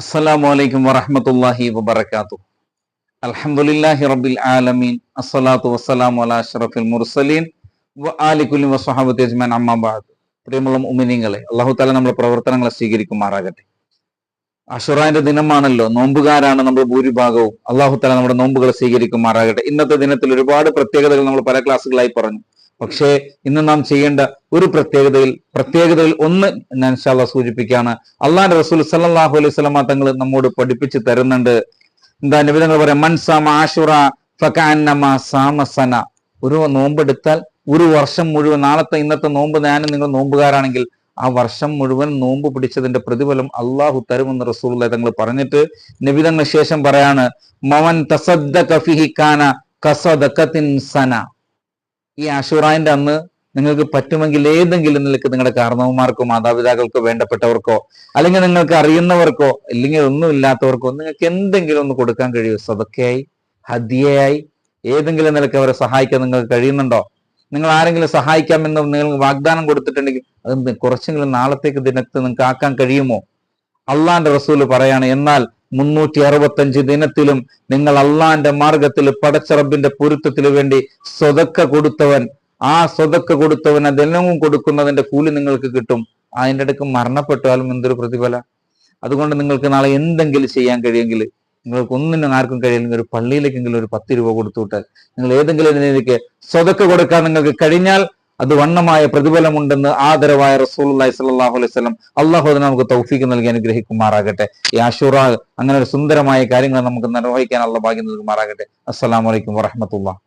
അസ്സലാമു അലൈക്കും വറഹ്മത്തുള്ളാഹി വബറകാതുഹു. അൽഹംദുലില്ലാഹി റബ്ബിൽ ആലമീൻ. അസ്സലാത്തു വസ്സലാമു അലാ അഷ്റഫിൽ മുർസലീൻ. വ ആലി കുല്ലി അജ്മാൻ അമ്മാ ബഅദ്. പ്രിയമുള്ള ഉമിനിങ്ങളെ അള്ളാഹു തആല നമ്മുടെ പ്രവർത്തനങ്ങളെ സ്വീകരിക്കുമാറാകട്ടെ. അഷുറാന്റെ ദിനമാണല്ലോ. നോമ്പുകാരാണ് നമ്മൾ ഭൂരിഭാഗവും. അള്ളാഹു തആല നമ്മുടെ നോമ്പുകളെ സ്വീകരിക്കുമാറാകട്ടെ. ഇന്നത്തെ ദിനത്തിൽ ഒരുപാട് പ്രത്യേകതകൾ നമ്മൾ പല ക്ലാസ്സുകളായി പറഞ്ഞു. പക്ഷേ ഇന്ന് നാം ചെയ്യേണ്ട ഒരു പ്രത്യേകതയിൽ പ്രത്യേകതയിൽ ഒന്ന് ഞാൻ ശാല സൂചിപ്പിക്കുകയാണ്. അള്ളാഹ് റസൂൽ സല്ലല്ലാഹു അലൈഹി സ്വലമ തങ്ങൾ നമ്മോട് പഠിപ്പിച്ച് തരുന്നുണ്ട്. എന്താ നിബിധങ്ങൾ പറയാം മൻസാമ ആഷുറ ഫകാന്നമ സാമസന ഒരു നോമ്പെടുത്താൽ ഒരു വർഷം മുഴുവൻ നാളത്തെ ഇന്നത്തെ നോമ്പ് ഞാനും നിങ്ങൾ നോമ്പുകാരാണെങ്കിൽ ആ വർഷം മുഴുവൻ നോമ്പ് പിടിച്ചതിന്റെ പ്രതിഫലം അള്ളാഹു തരുമെന്ന് റസൂൽ തങ്ങൾ പറഞ്ഞിട്ട് നിബിധങ്ങൾ ശേഷം പറയാണ് മവൻ തസദ്ദ ഫിഹി കാന കസദഖത്തിൻ സന. ഈ ആഷുറാന്റെ അന്ന് നിങ്ങൾക്ക് പറ്റുമെങ്കിൽ ഏതെങ്കിലും നിലയ്ക്ക് നിങ്ങളുടെ കാരണവന്മാർക്കോ മാതാപിതാക്കൾക്കോ വേണ്ടപ്പെട്ടവർക്കോ അല്ലെങ്കിൽ നിങ്ങൾക്ക് അറിയുന്നവർക്കോ അല്ലെങ്കിൽ ഒന്നും ഇല്ലാത്തവർക്കോ നിങ്ങൾക്ക് എന്തെങ്കിലും ഒന്ന് കൊടുക്കാൻ കഴിയുമോ സതക്കയായി ഹദിയയായി ഏതെങ്കിലും നിലയ്ക്ക് അവരെ സഹായിക്കാൻ നിങ്ങൾക്ക് കഴിയുന്നുണ്ടോ? നിങ്ങൾ ആരെങ്കിലും സഹായിക്കാമെന്ന് നിങ്ങൾ വാഗ്ദാനം കൊടുത്തിട്ടുണ്ടെങ്കിൽ അത് കുറച്ചെങ്കിലും നാളത്തേക്ക് ദിനത്ത് നിങ്ങൾക്ക് ആക്കാൻ കഴിയുമോ? അള്ളാന്റെ റസൂൽ പറയാണ് എന്നാൽ മുന്നൂറ്റി അറുപത്തഞ്ച് ദിനത്തിലും നിങ്ങൾ അള്ളാന്റെ മാർഗത്തിൽ പടച്ചറബിന്റെ പൊരുത്തത്തിന് വേണ്ടി സ്വതക്ക കൊടുത്തവൻ ആ സ്വതക്ക കൊടുത്തവൻ അതെല്ലാം കൊടുക്കുന്നതിന്റെ കൂലി നിങ്ങൾക്ക് കിട്ടും. അതിന്റെ ഇടയ്ക്ക് മരണപ്പെട്ടാലും എന്തൊരു പ്രതിഫല? അതുകൊണ്ട് നിങ്ങൾക്ക് നാളെ എന്തെങ്കിലും ചെയ്യാൻ കഴിയുമെങ്കിൽ നിങ്ങൾക്ക് ഒന്നിനും ആർക്കും കഴിയില്ലെങ്കിൽ ഒരു പള്ളിയിലേക്കെങ്കിലും ഒരു പത്ത് രൂപ കൊടുത്തു വിട്ടാൽ നിങ്ങൾ ഏതെങ്കിലും രീതിക്ക് സ്വതക്ക കൊടുക്കാൻ നിങ്ങൾക്ക് കഴിഞ്ഞാൽ അത് വണ്ണമായ പ്രതിഫലമുണ്ടെന്ന് ആദരവായ റസൂലുള്ളാഹി സ്വല്ലല്ലാഹു അലൈഹി വസല്ലം അള്ളാഹു നമുക്ക് തൗഫീക്ക് നൽകി അനുഗ്രഹിക്കുമാറാകട്ടെ. ഈ ആഷുറ അങ്ങനെ ഒരു സുന്ദരമായ കാര്യങ്ങൾ നമുക്ക് നിർവഹിക്കാൻ അള്ള ഭാഗ്യം നൽകുമാറാകട്ടെ. അസ്സലാമു അലൈക്കും വറഹ്മത്തുള്ളാഹി